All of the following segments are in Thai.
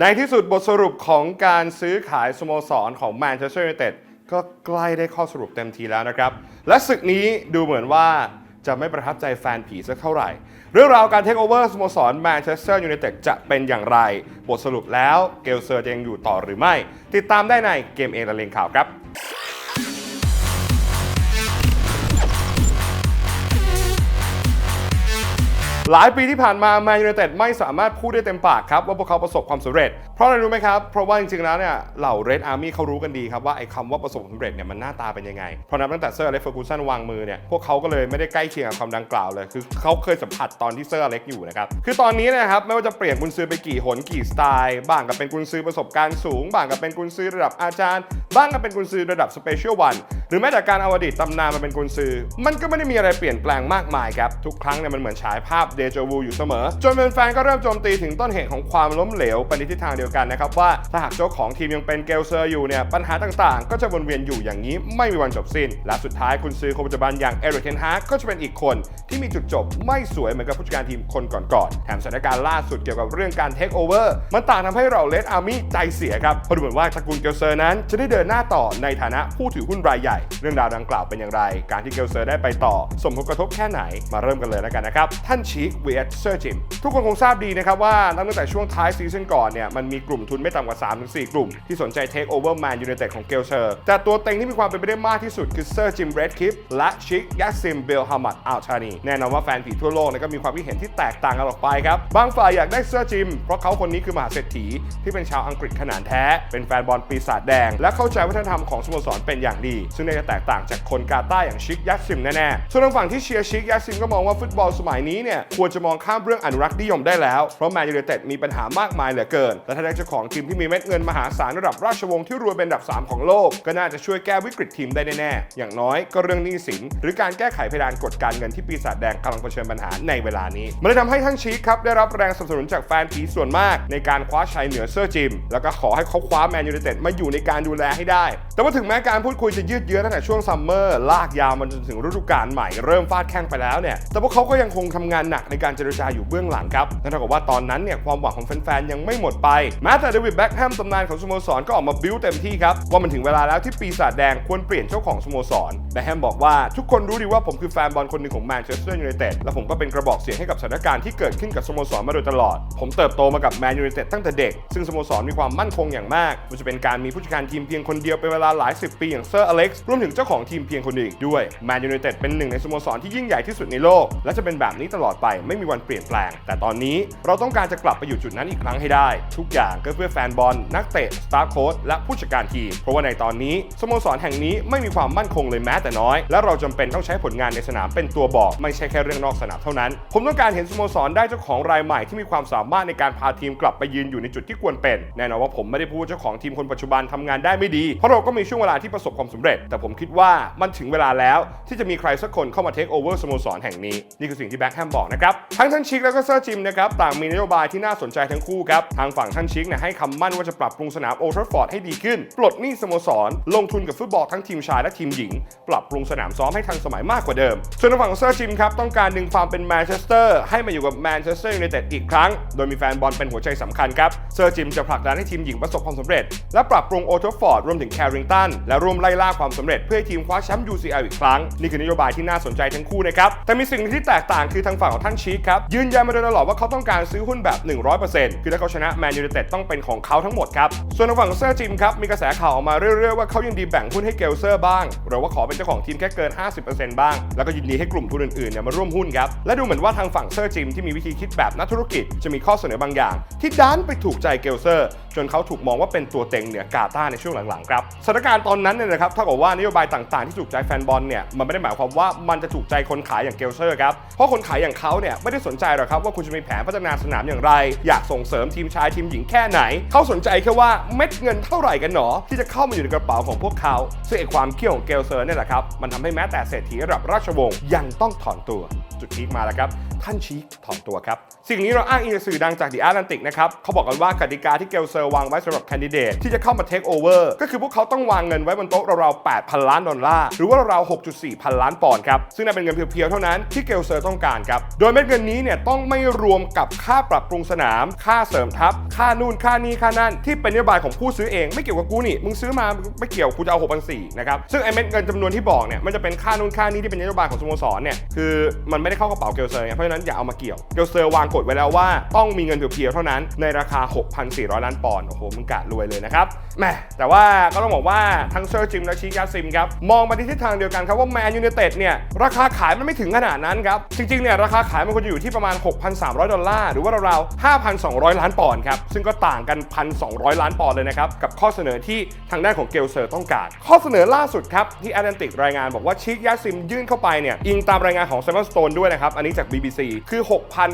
ในที่สุดบทสรุปของการซื้อขายสโมสรของแมนเชสเตอร์ยูไนเต็ดก็ใกล้ได้ข้อสรุปเต็มทีแล้วนะครับ และศึกนี้ดูเหมือนว่าจะไม่ประทับใจแฟนผีสักเท่าไหร่ เรื่องราวการเทคโอเวอร์สโมสรแมนเชสเตอร์ยูไนเต็ดจะเป็นอย่างไร บทสรุปแล้วเกลเซอร์จะยังอยู่ต่อหรือไม่ ติดตามได้ในเกมเองละเลงข่าวครับ หลายปีที่ผ่านมาแมนยูไนเต็ดไม่สามารถพูดได้เต็มปากครับว่าพวกเขาประสบความสำเร็จ เพราะอะไรรู้ไหมครับ เพราะว่าจริงๆแล้วเนี่ยเหล่าเรดอาร์มี่เขารู้กันดีครับว่าไอ้คำว่าประสบความสำเร็จเนี่ยมันหน้าตาเป็นยังไง เพราะนับตั้งแต่เซอร์อเล็กเฟอร์กูสันวางมือเนี่ยพวกเขาก็เลยไม่ได้ใกล้เคียงกับคำดังกล่าวเลย คือเขาเคยสัมผัสตอนที่เซอร์อเล็กอยู่นะครับคือตอนนี้นะครับไม่ว่าจะเปลี่ยนกุนซือไปกี่หนกี่สไตล์บ้างก็เป็นกุนซือประสบการณ์สูงบ้างก็เป็นกุนซือระดับอาจารย์ บ้างก็เป็นกุนซือระดับสเปเชียลวันหรือแม้แต่การเอาอดีตตำนานมาเป็นกุนซือ มันก็ไม่ได้มีอะไรเปลี่ยนแปลงมากมายครับทุกครั้งเนี่ยมันเหมือนฉายภาพเดจาวูอยู่เสมอ จนแฟนๆก็เริ่มโจมตีถึงต้นเหตุของความล้มเหลวไปในทิศทางเดียวกันนะครับว่าถ้าหากเจ้าของทีมยังเป็นเกลเซอร์อยู่เนี่ยปัญหาต่างๆ ก็จะวนเวียนอยู่อย่างนี้ไม่มีวันจบสิ้น และสุดท้ายคุณซื้อคนปัจจุบันอย่างเอริกเทนฮากก็จะเป็นอีกคนที่มีจุดจบไม่สวยเหมือนกับผู้จัดการทีมคนก่อนๆแถมสถานการณ์ล่าสุดเกี่ยวกับเรื่องการเทคโอเวอร์มันต่างทำให้เราเลดอาร์มี่ใจเสียครับเพราะดูเหมือนว่าตระกูลเกลเซอร์นั้น จะได้เดินหน้าต่อในฐานะผู้ถือหุ้นรายใหญ่ เรื่องราวดังกล่าวเป็นอย่างไร การที่เกลเซอร์ได้ไปต่อสมผลกระทบแค่ไหนมาเริ่มกันเลยแล้วกันนะครับท่านชีคเวียเซอร์จิมทุกคนคงทราบดีนะครับว่าตั้งแต่ช่วงท้ายซีซั่นก่อนเนี่ยมันมีกลุ่มทุนไม่ต่ำกว่า 3-4 กลุ่ม ที่สนใจเทคโอเวอร์แมนยูไนเต็ดของเกลเซอร์แต่ตัวเต็งที่มีความเป็นไปได้มากที่สุดคือเซอร์จิมเรดคิปและชิคยัสซิมเบลฮามัดอัลชานีแน่นอนว่าแฟนผีทั่วโลกเนี่ยก็มีความคิดเห็นที่แตกต่างกันออกไปครับ บางฝ่ายอยากได้เซอร์จิม เพราะเขาคนนี้คือมหาเศรษฐีที่เป็นชาวอังกฤษขนาดแท้ เป็นแฟนบอลปีศาจแดง และเข้าใจวัฒนธรรมของสโมสรเป็นอย่างดี ซึ่งน่าจะแตกต่างจากคนกาตาร์อย่างชิคยัสซิมแน่ๆส่วนทางฝั่งที่เชียร์ชิคยัสซิมก็มองว่าฟุตบอลสมัยนี้เนี่ยควรจะมองข้ามเรื่องอนุรักษ์นิยมได้แล้ว เพราะแมนยูไนเต็ดมีปัญหามากมายเหลือเกิน และถ้าได้เจ้าของทีมที่มีเม็ดเงินมหาศาลระดับราชวงศ์ที่รวยเป็นอันดับ 3 ของโลก ก็น่าจะช่วยแก้วิกฤตทีมได้แน่ๆ อย่างน้อยก็เรื่องหนี้สิน หรือการแก้ไขเพดานกฎการเงินที่ปีศาจแดงกำลังเผชิญปัญหาในเวลานี้ มันเลยทำให้ท่านชีคครับได้รับแรงสนับสนุนจากแฟนผีส่วนมาก ในการคว้าชัยเหนือเซอร์จิม แล้วก็ขอให้เขาคว้าแมนยูไนเต็ดมาอยู่ในการดูแลให้ได้ แต่ว่าถึงแม้การพูดคุยจะยืดเยื้อตั้งแต่ช่วงซัมเมอร์ลากยาวมาจนถึงฤดูกาลใหม่เริ่มฟาดแข้งไปแล้วเนี่ยแต่พวกเขาก็ยังคงทำงานหนักในการเจรจาอยู่เบื้องหลังครับนั่นเท่ากับว่าตอนนั้นเนี่ยความหวังของแฟนๆยังไม่หมดไปแม้แต่เดวิดแบ็กแฮมตำนานของสโมสรก็ออกมาบิ้วเต็มที่ครับว่ามันถึงเวลาแล้วที่ปีศาจแดงควรเปลี่ยนเจ้าของสโมสรแบ็กแฮมบอกว่าทุกคนรู้ดีว่าผมคือแฟนบอลคนหนึ่งของแมนเชสเตอร์ยูไนเต็ดและผมก็เป็นกระบอกเสียงให้กับสถานการณ์ที่เกิดขึ้นกับสโมสรมาโดยตลอด ผมเติบโตมากับแมนยูไนเต็ดตั้งแต่เด็ก ซึ่งสโมสรมีความมั่นคงอย่างมากมันจะเป็นการมีผู้จัดการทีมเพียงคนเดียวเป็นเวลาหลายสิบปีอย่างเซอร์อเล็กซ์รวมถึงเจ้าของทีมเพียงคนเดียวด้วยแมนยูไนเต็ดเป็นหนึ่งในสโมสรที่ยิ่งใหญ่ที่สุดในโลก และจะเป็นแบบนี้ตลอดไปไม่มีวันเปลี่ยนแปลง แต่ตอนนี้เราต้องการจะกลับไปอยู่จุดนั้นอีกครั้งให้ได้ ทุกอย่างก็เพื่อแฟนบอล นักเตะสตาร์โค้ชและผู้จัดการทีมเพราะว่าในตอนนี้สโมสรแห่งนี้ไม่มีความมั่นคงเลยแม้แต่น้อย และเราจำเป็นต้องใช้ผลงานในสนามเป็นตัวบอกไม่ใช่แค่เรื่องนอกสนามเท่านั้น ผมต้องการเห็นสโมสรได้เจ้าของรายใหม่ที่มีความสามารถในการพาทีมกลับไปยืนอยู่ในจุดที่ควรเป็นแน่นอนว่าผมไม่ได้พูดว่าเจ้าของทีมคนปัจจุบันทำงานได้ไม่ดี เพราะเราก็มีช่วงเวลาที่ประสบความสำเร็จ แต่ผมคิดว่ามันถึงเวลาแล้วที่จะมีใครสักคนเข้ามาเทคโอเวอร์สโมสรแห่งนี้นี่คือสิ่งที่แบ็คแฮมบอกนะครับทั้งท่านชิคแล้วก็เซอร์จิมนะครับต่างมีนโยบายที่น่าสนใจทั้งคู่ครับทางฝั่งท่านชิคเนี่ยให้คำมั่นว่าจะปรับปรุงสนามโอทราฟอร์ดให้ดีขึ้น ปลดหนี้สโมสร ลงทุนกับฟุตบอลทั้งทีมชายและทีมหญิง ปรับปรุงสนามซ้อมให้ทันสมัยมากกว่าเดิม ส่วนทางฝั่งของเซอร์จิมครับต้องการดึงความเป็นแมนเชสเตอร์ให้มาอยู่กับแมนเชสเตอร์ยูไนเต็ดอีกครั้ง โดยมีแฟนบอลเป็นหัวใจสำคัญครับเซอร์จิมจะผลักดันให้ทีมหญิงประสบความสำเร็จ และปรับปรุงโอทราฟอร์ดรวมถึงแคริงตันและร่วมไล่ล่าความสำเร็จเพื่อให้ทีมคว้าแชมป์ UCL อีกครั้งนี่คือนโยบายที่น่าสนใจทั้งคู่นะครับแต่มีสิ่งที่แตกต่างคือทางฝั่งของท่านชีคครับ ยืนยันมาโดยตลอดว่าเขาต้องการซื้อหุ้นแบบ 100%คือถ้าเขาชนะแมนยูไนเต็ดต้องเป็นของเขาทั้งหมดครับ ส่วนทางฝั่งเซอร์จิมครับมีกระแสข่าวออกมาเรื่อยๆว่าเขายังดีแบ่งหุ้นให้เกลเซอร์บ้าง หรือว่าขอเป็นเจ้าของทีมแค่เกิน 50%บ้าง แล้วก็ยินดีให้กลุ่มทุนอื่นๆเนี่ยมาร่วมหุ้นครับและดูเหมือนว่าทางฝั่งเซอร์จิมที่มีวิธีคิดแบบนักธุรกิจจะมีข้อเสนอบางอย่าง ที่ดันไปถูกใจเกลเซอร์จนเขาถูกมองว่าเป็นตัวเต็งเหนือกาตาในช่วงหลังๆครับสถานการณ์ตอนนั้นเนี่ยนะครับเท่ากับว่านโยบายต่างๆที่ถูกใจแฟนบอลเนี่ยมันไม่ได้หมายความว่ามันจะถูกใจคนขายอย่างเกลเซอร์ครับเพราะคนขายอย่างเขาเนี่ยไม่ได้สนใจหรอกครับว่าคุณจะมีแผนพัฒนาสนามอย่างไร อยากส่งเสริมทีมชายทีมหญิงแค่ไหน เขาสนใจแค่ว่าเม็ดเงินเท่าไหร่กันหนอ ที่จะเข้ามาอยู่ในกระเป๋าของพวกเขา ซึ่งไอความเขี้ยวของเกลเซอร์เนี่ยแหละครับมันทำให้แม้แต่เศรษฐีระดับราชวงศ์ยังต้องถอนตัว จุดพีคมาแล้วครับ ท่านชีคถอนตัวครับ สิ่งนี้เราอ้างอิงจากสื่อดังจาก The Atlantic นะครับเขาบอกกันว่ากติกาที่เกลเซอร์วางไว้สำหรับแคนดิเดตที่จะเข้ามาเทคโอเวอร์ก็คือพวกเขาต้องวางเงินไว้บนโต๊ะราวๆ8,000 ล้านดอลลาร์หรือว่าราวๆ6.4 พันล้านปอนด์ครับซึ่งนั่นเป็นเงินเพียวๆเท่านั้นที่เกลเซอร์ต้องการครับโดยเม็ดเงินนี้เนี่ยต้องไม่รวมกับค่าปรับปรุงสนาม ค่าเสริมทัพ ค่านู่นค่านี่ค่านั่นที่เป็นนโยบายของผู้ซื้อเองไม่เกี่ยวกับกูนี่มึงซื้อมาไม่เกี่ยวกูจะเอา6 4 0 0นะครับซึ่งไอ้เม็ดเงินจำนวนที่บอกเนี่ยมันจะเป็นค่านู่นค่านี่ที่เป็นนโยบายของสโมสรเนี่ยคือมันไม่ได้เข้ากระเป๋าเกลเซอร์ไงเพราะฉะนั้นอย่าเอามาเกี่ยวเกลเซอร์วางกฎไว้แล้วว่าต้องมีเงินเพียวๆเท่านั้นในราคา 6,400 ล้านปอนด์โอ้โหมึงกะรวยเลยนะครับแหมแต่ว่าก็ต้องบอกว่าทั้งเซอร์จิมและชิกาซิมครับมองมาที่ทิศทางเดียวกันครับว่าแมนยูไนเต็ดเนี่ยราคาขายมันไม่ถึงขนาดนั้นครับจริงๆเนี่ยราคาขายมันควรจะอยู่ที่ประมาณ 6,300 ดอลลาร์หรือว่าราวๆ5,200 ล้านปอนด์ครับซึ่งก็ต่างกัน 1,200 ล้านปอนด์เลยนะครับกับข้อเสนอที่ทางด้านของเกลเซอร์ต้องการ ข้อเสนอล่าสุดครับที่แอตแลนติกรายงานบอกว่าชิกยาซิมยื่นเข้าไปเนี่ยอิงตามรายงานของเซมอนสโตนด้วยนะครับ อันนี้จาก BBC คือ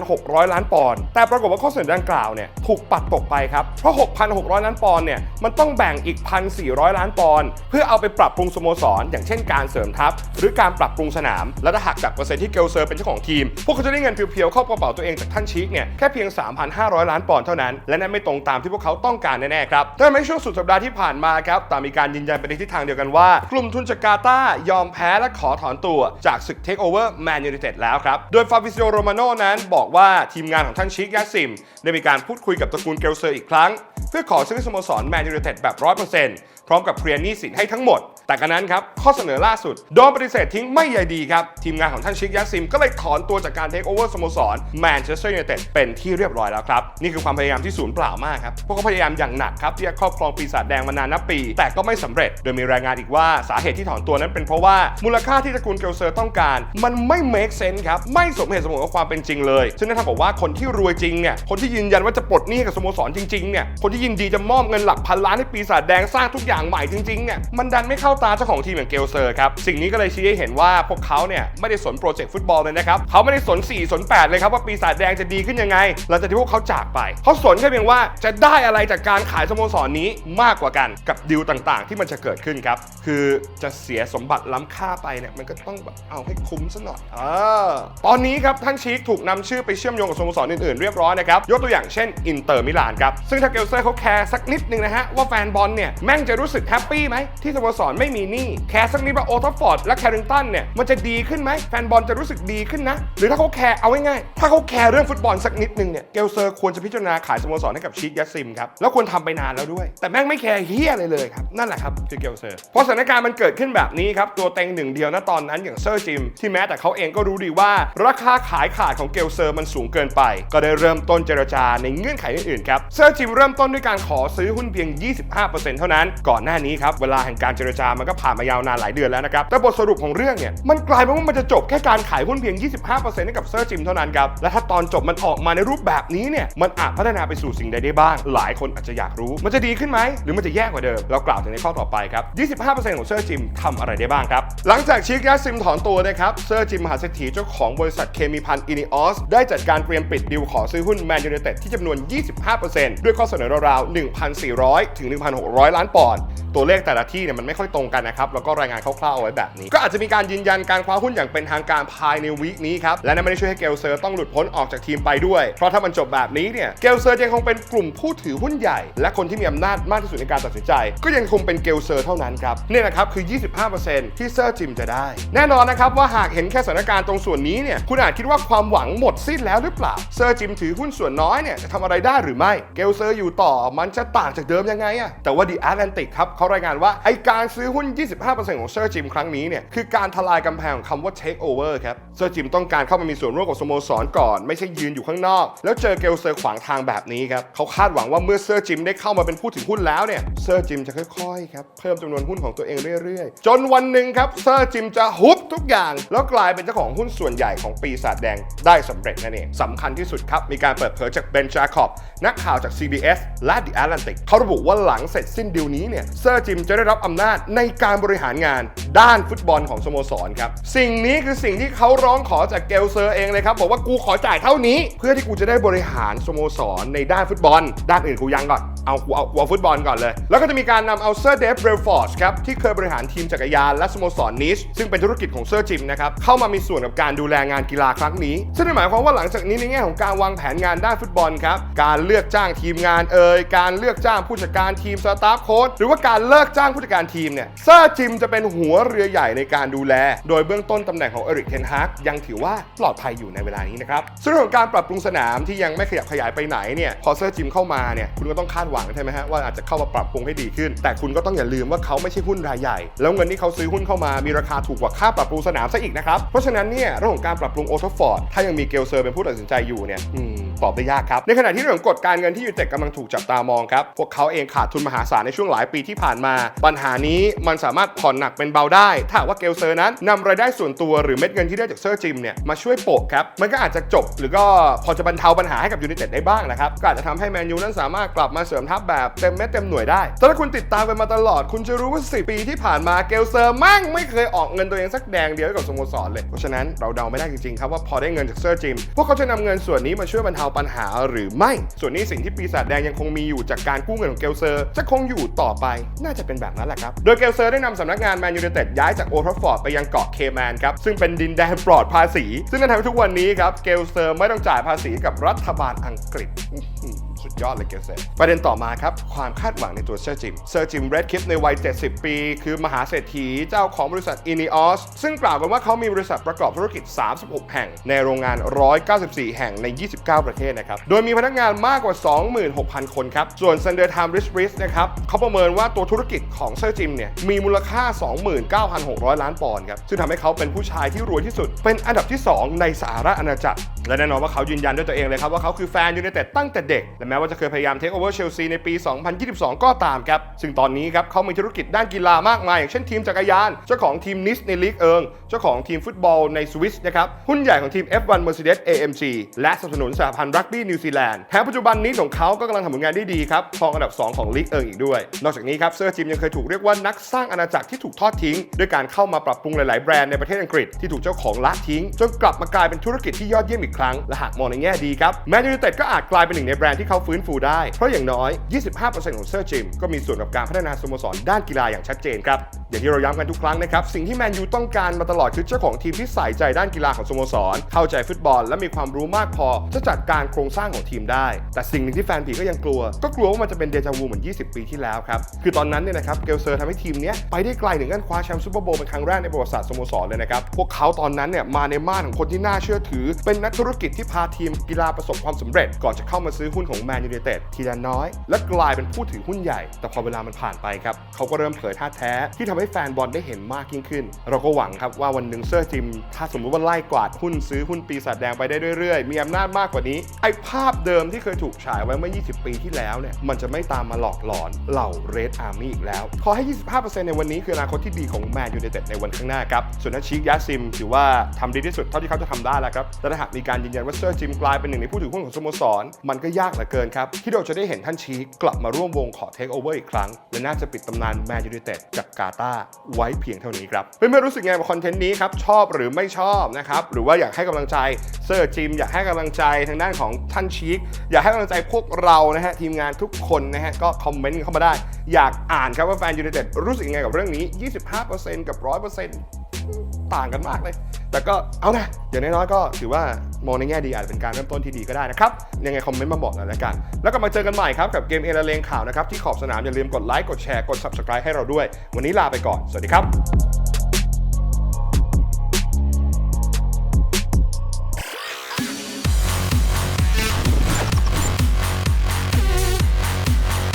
6,600 ล้านปอนด์แต่ปรากฏว่าข้อเสนอดังกล่าวเนี่ยถูกปัดตกไปครับ เพราะ 6,600 ล้านปอนด์เนี่ยมันต้องแบ่งอีก 1,400 ล้านปอนด์เพื่อเอาไปปรับปรุงสโมสร อย่างเช่นการเสริมทัพ หรือการปรับปรุงสนาม และถ้าหักจากเปอร์เซ็นต์ที่เกลเซอร์เป็นเจ้าของทีม พวกเขาจะได้เงินเพียวๆเข้ากระเป๋าตัวเองจากท่านชีกเนี่ยแค่เพียง 3,500 ล้านปอนด์เท่านั้น และนั่นไม่ตรงตามที่พวกเขาต้องการแน่ๆครับแต่ในช่วงสุดสัปดาห์ที่ผ่านมาครับต่างมีการยืนยันไปในทิศทางเดียวกันว่ากลุ่มทุนจากกาตายอมแพ้และขอถอนตัวจากศึกเทคโอเวอร์แมนยูไนเต็ดแล้วครับ โดยฟาบิซิโอโรมาโนนั้นบอกว่าทีมงานของท่านชิกยาซิม ได้มีการพูดคุยกับตระกูลเกลเซอร์อีกครั้ง เพื่อขอซื้อสโมสรแมนยูไนเต็ดแบบ 100%พร้อมกับเคลียร์หนี้สินให้ทั้งหมด แต่กันนั้นครับ ข้อเสนอล่าสุด โดนปฏิเสธทิ้งไม่ใยดีครับ ทีมงานของท่านชิกยาซิม ก็เลยถอนตัวจากการเทคโอเวอร์สโมสรแมนเชสเตอร์ยูไนเต็ดเป็นที่เรียบร้อยแล้วครับ นี่คือความพยายามที่สูญเปล่ามากครับ พวกเขาพยายามอย่างหนักครับที่จะครอบครองปีศาจแดงมานานนับปี แต่ก็ไม่สำเร็จ โดยมีรายงานอีกว่าสาเหตุที่ถอนตัวนั้นเป็นเพราะว่ามูลค่าที่ตระกูลเกลเซอร์ต้องการ มันไม่ make sense ครับไม่สมเหตุสมผลกับความเป็นจริงเลย ซึ่งนั่นเท่ากับว่าคนที่รวยจริงเนี่ยคนที่ยืนยันว่าจะปลดหนี้กับสโมสรจริงๆเนี่ยคนที่ยินดีจะมอบเงินหลักพันล้านให้ปีศาจแดงสร้างทุกอย่างใหม่จริงๆเนี่ยมันดันไม่เข้าตาเจ้าของทีมอย่างเกลเซอร์ครับสิ่งนี้ก็เลยชี้ให้เห็นว่าพวกเขาเนี่ยไม่ได้สนโปรเจกต์ฟุตบอลเลยนะครับเขาไม่ได้สน 4 สน 8 เลยครับว่าปีศาจแดงจะดีขึ้นยังไงหลังจากที่พวกเขาจากไปเขาสนแค่เพียงว่าจะได้อะไรจากการขายสโมสรนี้มากกว่ากันกับดีลต่างๆ ที่มันจะเกิดขึ้นครับคือจะเสียสมบัติล้ำค่าไปเนี่ยมันก็ต้องแบบเอาให้คุ้มซะหน่อยเออตอนนี้ครับท่านชีคถูกนำชื่อไปเชื่อมโยงกับสโมสรอื่นๆเรียบร้อยนะครับยกตัวอย่างเช่นอินเตอร์มิลานครับซึ่งถ้าเกลเซอร์เขาแคร์สักนิดนึงนะฮะว่าแฟนบอลเนี่ยแม่งจะรู้สึกแฮปปี้ไหมที่สโมสรไม่มีหนี้แคร์สักนิดว่าโอทัฟฟอร์ดและแคริงตันเนี่ยมันจะดีขึ้นไหมแฟนบอลจะรู้สึกดีขึ้นนะ หรือถ้าเขาแคร์เอาง่ายๆถ้าเขาแคร์เรื่องฟุตบอลสักนิดนึงเนี่ยเกลเซอร์ควรจะพิจารณาขายสโมสรให้กับชีคยัสซิมครับแล้วควรทำไปนานแล้วด้วย แต่แม่งไม่แคร์เฮียอะไรเลยครับนั่นแหละครับคือเกลเซอร์เพราะสถานการณ์มันเกิดขึ้นแบบนี้ครับตัวเต็งหนึ่งเดียวนะตอนนั้นอย่างเซอร์จิมที่แม้แต่เขาเองก็รู้ดีว่า ราคาขายขาดของเกลเซอร์มันสูงเกินไป ก็ได้เริ่มต้นเจรจาในเงื่อนไขอื่นๆครับเซอร์จิมเริ่มต้นด้วยการขอซื้อหุ้นเพียง 25%เท่านั้นก่อนหน้านี้ครับเวลาแห่งการเจรจามันก็ผ่านมายาวนานหลายเดือนแล้วนะครับ แต่บทสรุปของเรื่องเนี่ย มันกลายเป็นว่ามันจะจบแค่การขายหุ้นเพียง 25%ให้กับเซอร์จิมเท่านั้นครับ และถ้าตอนจบมันออกมาในรูปแบบนี้เนี่ย มันอาจพัฒนาไปสู่สิ่งใดได้บ้าง หลายคนอาจจะอยากรู้ มันจะดีขึ้นไหม หรือมันจะแย่กว่าเดิม เรากล่าวถึงในข้อต่อไปครับ 25%ของเซอร์จิมทำอะไรได้บ้างครับ หลังจากชิคแกซิมถอนตัวนะครับ เซอร์จิมมหาเศรษฐีเจ้าของบริษัทเคมีพันอินิออสได้จัดการเตรียมปิดดิวขอซื้อหุ้นแมนยูไนเต็ดที่จำนวน 25%ด้วยข้อเสนอราวๆ1,400 ถึง 1,600 ล้านปอนด์ ตัวเลขแต่ละที่เนี่ยมันไม่ค่อยตรงกันนะครับแล้วก็รายงานคร่าวๆเอาไว้แบบนี้ ก็อาจจะมีการยืนยันการคว้าหุ้นอย่างเป็นทางการภายในวีคนี้ครับและนั่นไม่ได้ช่วยให้เกลเซอร์ต้องหลุดพ้นออกจากทีมไปด้วย เพราะถ้ามันจบแบบนี้เนี่ยเกลเซอร์ยังคงเป็นกลุ่มผู้ถือหุ้นใหญ่ และคนที่มีอำนาจมากที่สุดในการตัดสินใจ ก็ยังคงเป็นเกลเซอร์เท่านั้นครับนี่นะครับคือ 25%ที่เซอร์จิมจะได้ แน่นอนนะครับว่าหากเห็นแค่สถานการณ์ตรงส่วนนี้เนี่ยคุณอาจคิดว่าความหวังหมดสิ้นแล้วหรือเปล่าเซอร์จิมถือหุ้นส่วนน้อยเนี่ยจะทำอะไรได้หรือไม่เกลเซอร์อยู่ต่อมันจะต่างจากเดิมยังไงอะแต่ว่า The Atlantic ครับเขารายงานว่าไอการซื้อหุ้น 25%ของเซอร์จิมครั้งนี้เนี่ยคือการทลายกำแพงของคำว่า take over ครับเซอร์จิมต้องการเข้ามามีส่วนร่วมกับสโมสรก่อน ไม่ใช่ยืนอยู่ข้างนอก แล้วเจอเกลเซอร์ขวางทางแบบนี้ครับเขาคาดหวังว่าเมื่อเซอร์จิมได้เข้ามาเป็นผู้ถือหุ้นแล้วเนี่ยเซอร์จิมจะค่อยๆครับเพิ่มจำนวนหุ้นของตัวเองเรื่อยๆ จนวันหนึ่งครับเซอร์จิมจะฮุบทุกอย่าง แล้วกลายเป็นเจ้าของหุ้นส่วนใหญ่ของปีศาจแดงได้สำเร็จนั่นเองสำคัญที่สุดครับมีการเปิดเผยจากเบนจาคอบนักข่าวจาก CBS และ The Atlantic เขาระบุว่าหลังเสร็จสิ้นดีลนี้เนี่ยเซอร์จิมจะได้รับอำนาจในการบริหารงานด้านฟุตบอลของสโมสรครับ สิ่งนี้คือสิ่งที่เขาร้องขอจากเกลเซอร์เองเลยครับ บอกว่ากูขอจ่ายเท่านี้ เพื่อที่กูจะได้บริหารสโมสรในด้านฟุตบอล ด้านอื่นกูยังก่อน เอาเอาเอาฟุตบอลก่อนเลย แล้วก็จะมีการนำเอาเซอร์เดฟเบรฟอร์ดครับ ที่เคยบริหารทีมจักรยานและสโมสรนิชซึ่งเป็นธุรกิจของเซอร์จิมนะครับ เข้ามามีส่วนกับการดูแลงานกีฬาครั้งนี้ ซึ่งนั่นหมายความว่าหลังจากนี้ในแง่ของการวางแผนงานด้านฟุตบอลครับ การเลือกจ้างทีมงานเอ่ยการเลือกจ้างผู้จัดการทีมสตาฟโค้ชหรือว่าการเลิกจ้างผู้จัดการทีมเนี่ยเซอร์จิมจะเป็นหัวเรือใหญ่ในการดูแล โดยเบื้องต้นตำแหน่งของเอริกเทนฮากยังถือว่าปลอดภัยอยู่ในเวลานี้นะครับส่วนของการปรับปรุงสนามที่ยังไม่ขยับขยายไปไหนเนี่ยพอเซอร์จิมเข้ามาเนี่ยคุณก็ต้องคาดหวังใช่ไหมฮะว่าอาจจะเข้ามาปรับปรุงให้ดีขึ้น แต่คุณก็ต้องอย่าลืมว่าเขาไม่ใช่หุ้นรายใหญ่ แล้วเงินที่เขาซื้อหุ้นเข้ามามีราคาถูกกว่าค่าปรับปรุงสนามซะอีกนะครับเพราะฉะนั้นเนี่ยเรื่องของการปรับปรุงโอทฟอร์ดถ้ายังมีเกลเซอร์เป็นผู้ตัดสินใจอยู่เนี่ยอืม ตอบได้ยากครับ ในขณะที่เรื่องของกฎการเงินที่ยูเต็กกำลังถูกจับตามองครับ พวกเขาเองขาดทุนมหาศาลในช่วงหลายปีที่ผ่านมา ปัญหานี้มันสามารถผ่อนหนักเป็นเบาได้ ถ้าว่าเกลเซอร์นั้นนำรายได้ส่วนตัวหรือเม็ดเงินที่ได้จากเซอร์จิมเนี่ยมาช่วยโปะครับ มันก็อาจจะจบ หรือก็พอจะบรรเทาปัญหาให้กับยูไนเต็ดได้บ้างนะครับ ก็อาจจะทำให้แมนยูนั้นสามารถกลับมาเสริมทัพแบบเต็มเม็ดเต็มหน่วยได้แต่ถ้าคุณติดตามกันมาตลอด คุณจะรู้ว่า10ปีที่ผ่านมาเกลเซอร์มั่งไม่เคยออกเงินตัวเองสักแดงเดียวให้กับสโมสรเลย เพราะฉะนั้นเราเดาไม่ได้จริงๆครับว่าพอได้เงินจากเซอร์จิมพวกเขาจะนำเงินส่วนนี้มาช่วยบรรเทาปัญหาหรือไม่ ส่วนนี้สิ่งที่ปีศาจแดงยังคงมีอยู่จากการกู้เงินของเกลเซอร์ จะคงอยู่ต่อไปน่าจะเป็นแบบนั้นแหละครับ โดยเกลเซอร์ได้นำสำนักงานแมนยูไนเต็ดย้ายจากโอทราฟอร์ดไปยังเกาะเคแมนครับซึ่งเป็นดินแดนปลอดภาษี ซึ่งนั่นทำให้ทุกวันนี้ครับเกลเซอร์ไม่ต้องจ่ายภาษีกับรัฐบาลอังกฤษ ยอดเลยเกลเซนประเด็นต่อมาครับ ความคาดหวังในตัวเซอร์จิม เซอร์จิมเรดคิปในวัย 70 ปี คือมหาเศรษฐีเจ้าของบริษัทอินิออสซึ่งกล่าวกันว่าเขามีบริษัทประกอบธุรกิจ 36 แห่ง ในโรงงาน 194 แห่งใน 29 ประเทศนะครับ โดยมีพนักงานมากกว่า 26,000 คนครับ ส่วน Sunday Time Rich Rich นะครับเขาประเมินว่าตัวธุรกิจของเซอร์จิมเนี่ยมีมูลค่า 29,600 ล้านปอนด์ครับซึ่งทำให้เขาเป็นผู้ชายที่รวยที่สุด เป็นอันดับที่ 2 ในสหรัฐอาณาจักรและแน่นอนว่าเขายืนยันด้วยตัวเองเลยครับว่าเขาคือแฟนยูไนเต็ดตั้งแต่เด็กและแม้ว่าจะเคยพยายามเทคโอเวอร์เชลซีในปี 2022 ก็ตามครับ ซึ่งตอนนี้ครับเขามีธุรกิจด้านกีฬามากมาย อย่างเช่นทีมจักรยาน เจ้าของทีมนิสในลีกเอิง เจ้าของทีมฟุตบอลในสวิสนะครับ หุ้นใหญ่ของทีม F1 Mercedes AMG และสนับสนุนสหพันธ์รักบี้นิวซีแลนด์ แถมปัจจุบันนี้ของเขาก็กำลังทำผลงานได้ดีครับครองอันดับ 2 ของลีกเอิงอีกด้วย นอกจากนี้ครับเซอร์จิมยังเคยถูกเรียกว่านักสร้างอาณาจักรที่ถูกทอดทิ้งด้วยการเข้ามาปรับปรุงหลายๆแบรนด์ในประเทศอังกฤษที่ถูกเจ้าของละทิ้งจนกลับมากลายเป็นธุรกิจที่ยอดเยี่ยมอีกครั้งและหากมองในแง่ดีครับแมนยูไนเต็ดก็อาจกลายเป็นหนึ่งในแบรนด์ที่เขาฟื้นฟูได้ เพราะอย่างน้อย 25%ของเซอร์จิมก็มีส่วนกับการพัฒนาสโมสรด้านกีฬาอย่างชัดเจนครับ อย่างที่เราย้ำกันทุกครั้งนะครับ สิ่งที่แมนยูต้องการมาตลอดคือเจ้าของทีมที่ใส่ใจด้านกีฬาของสโมสร เข้าใจฟุตบอล และมีความรู้มากพอจะจัดการโครงสร้างของทีมได้ แต่สิ่งหนึ่งที่แฟนผีก็ยังกลัว ก็กลัวว่ามันจะเป็นเดจาวูเหมือน 20 ปีที่แล้วครับ คือตอนนั้นเนี่ยนะครับเกลเซอร์ทำให้ทีมเนี้ยไปได้ไกลถึงขั้นคว้าแชมป์ซูเปอร์โบว์เป็นครั้งแรกในประวัติศาสตร์สโมสรเลยนะครับพวกเขาตอนนั้นเนี่ยมาในม่านของคนที่น่าเชื่อถือ เป็นนักธุรกิจที่พาทีมกีฬาประสบความสำเร็จ ก่อนจะเข้ามาซื้อหุ้นของแมนยูไนเต็ดทีละน้อย และกลายเป็นผู้ถือหุ้นใหญ่ แต่พอเวลามันผ่านไปครับเขาก็เริ่มเผยท่าแท้ที่ทำให้แฟนบอลได้เห็นมากยิ่งขึ้น เราก็หวังครับว่าวันหนึ่งเซอร์จิม ถ้าสมมุติว่าไล่กวาดหุ้นซื้อหุ้นปีศาจแดงไปได้เรื่อยๆ มีอำนาจมากกว่านี้ ไอ้ภาพเดิมที่เคยถูกฉายไว้เมื่อ 20 ปีที่แล้วเนี่ย มันจะไม่ตามมาหลอกหลอนเหล่าเรดอาร์มี่อีกแล้ว ขอให้ 25%ในวันนี้คืออนาคตที่ดีของแมนยูไนเต็ดในวันข้างหน้าครับ ส่วนนัชชิกยาซิมถือว่าทำดีที่สุดเท่าที่เขาจะทำได้แล้วครับ แต่ถ้าหากมีการยืนยันว่าเซอร์จิมกลายเป็นหนึ่งในผู้ถือหุ้นของสโมสร มันก็ยากเหลือเกินครับที่เราจะได้เห็นท่านชีกกลับมาร่วมวงขอเทคโอเวอร์อีกครั้งและน่าจะปิดตำนานแมนยูไนเต็ดจากกาตาาไว้เพียงเท่านี้ครับ เพื่อนๆรู้สึกไงกับคอนเทนต์นี้ครับ ชอบหรือไม่ชอบนะครับ หรือว่าอยากให้กำลังใจเซอร์จิม อยากให้กำลังใจทางด้านของท่านชีคอยากให้กำลังใจพวกเรานะฮะทีมงานทุกคนนะฮะก็คอมเมนต์เข้ามาได้ อยากอ่านครับว่าแฟนยูไนเต็ดรู้สึกไงกับเรื่องนี้ 25%กับ 100% ต่างกันมากเลย แต่ก็เอานะอย่างน้อยๆก็ถือว่ามองในแง่ดีอาจจะเป็นการเริ่มต้นที่ดีก็ได้นะครับ ยังไงคอมเมนต์มาบอกหน่อยละกัน แล้วก็มาเจอกันใหม่ครับกับเกมเอราเลงข่าวนะครับที่ขอบสนามอย่าลืมกดไลค์กดแชร์กด subscribe ให้เราด้วย วันนี้ลาไปก่อน สวัสดีครับ